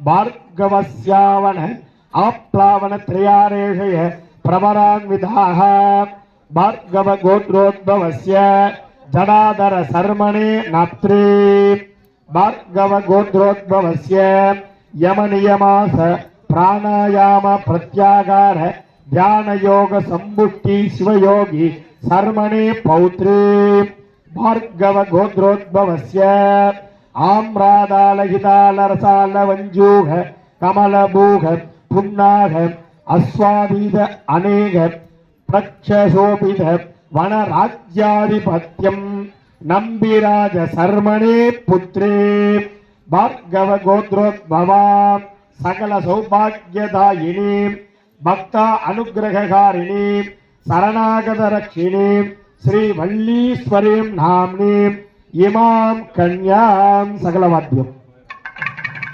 भार्गवस्यावन आप्लावन त्रयारेषय प्रवरान्विधाः भार्गव गोत्रोद्भवस्य जडाधर सर्मणे नात्री। भार्गव गोत्रोद्भवस्य यमनियमास प्राणायाम प्रत्यागार ध्यान योग संबुष्टि शिवयोगी सर्मणे पौत्री। भार्गव गोत्रोद्भवस्य ஆம்ராதாலகிதாலரசால வஞ்சூக கமலபூக புன்னாக அஸ்வாதீத அநேக பிரக்ஷசோபித வனராஜ்யாதிபத்தியம் நம்பிராஜ சர்மணே புத்திரே பார்கவ கோத்ரோத்பவா சகல சௌபாகியதாயினி பக்தா அனுகிரகாரிணி சரணாகத ரட்சிணி ஸ்ரீ வல்லீஸ்வரீம் நாம்னீம் ఇమాం కన్యాం సకల వాద్యం